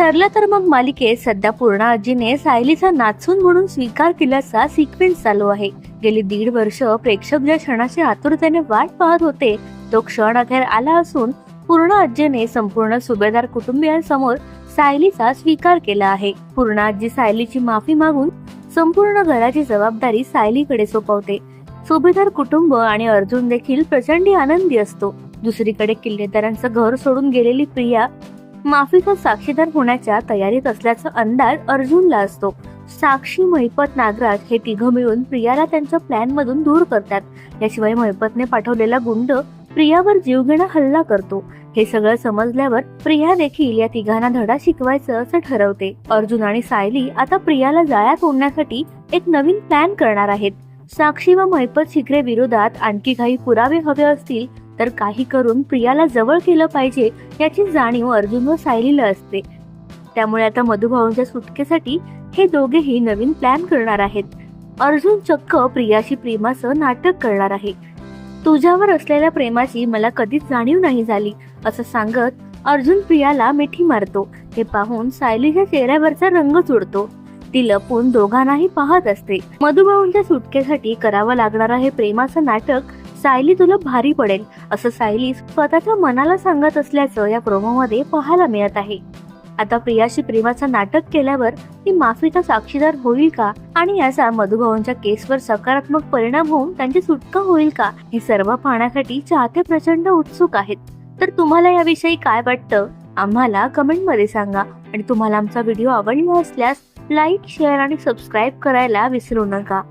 ठरलं तर मग मालिकेत सध्या पूर्णा आजीने सायलीचा नाचून म्हणून स्वीकार केल्याचा सिक्वेन्स चालू आहे. गेली दीड वर्ष प्रेक्षक ज्या क्षणाची आतुरतेने वाट पाहत होते तो क्षण अखेर आला असून पूर्ण आजीने संपूर्ण सुभेदार कुटुंबियांसमोर सायलीचा स्वीकार केला आहे. पूर्ण आजी सायलीची माफी मागून संपूर्ण घराची जबाबदारी सायलीकडे सोपवते. सुभेदार कुटुंब आणि अर्जुन देखील प्रचंडी आनंदी असतो. दुसरीकडे किल्लेदारांचं घर सोडून गेलेली प्रिया माफीचा साक्षीदार होण्याच्या तयारीत असल्याचा अंदाज अर्जुनला असतो. साक्षी महिपत नागराज हे तिघं मिळून प्रियाला त्यांच्या प्लॅन मधून दूर करतात. याशिवाय महिपतने पाठवलेला गुंड प्रियावर जीवघेणा हल्ला करतो. हे सगळं समजल्यावर प्रिया देखील या तिघांना धडा शिकवायचं असं ठरवते. अर्जुन आणि सायली आता प्रियाला जाळ्यात ओढण्यासाठी एक नवीन प्लॅन करणार आहेत. साक्षी व महिपत शिकरे विरोधात आणखी काही पुरावे हवे असतील तर काही करून प्रियाला जवळ केलं पाहिजे याची जाणीव अर्जुन व सायलीला असते. त्यामुळे आता मधुभाऊंच्या सुटकेसाठी हे दोघेही नवीन प्लॅन करणार आहेत. अर्जुन चक्क प्रियाशी प्रेमाचं नाटक करणार आहे. तुझ्यावर असलेल्या प्रेमाची मला कधीच जाणीव नाही झाली असं सांगत अर्जुन प्रियाला मिठी मारतो. हे पाहून सायलीच्या चेहऱ्यावरचा रंग उडतो ती लपून दोघांनाही पाहत असते. मधुभाऊंच्या सुटकेसाठी करावं लागणारं हे प्रेमाचं नाटक सायली तुला भारी पडेल असं सायली स्वतःच्या मनाला सांगत असल्याचं या प्रोमोमध्ये पाहायला मिळत आहे. आता प्रियाशी प्रेमाचं नाटक केल्यावर ती माफीचा साक्षीदार होईल का? आणि याचा मधुभावांच्या केसवर सकारात्मक परिणाम होऊन त्यांची सुटका होईल का? हे सर्व पाहण्यासाठी चाहते प्रचंड उत्सुक आहेत. तर तुम्हाला याविषयी काय वाटतं? आम्हाला कमेंटमध्ये सांगा. आणि तुम्हाला आमचा व्हिडिओ आवडला असल्यास लाईक शेअर आणि सबस्क्राईब करायला विसरू नका.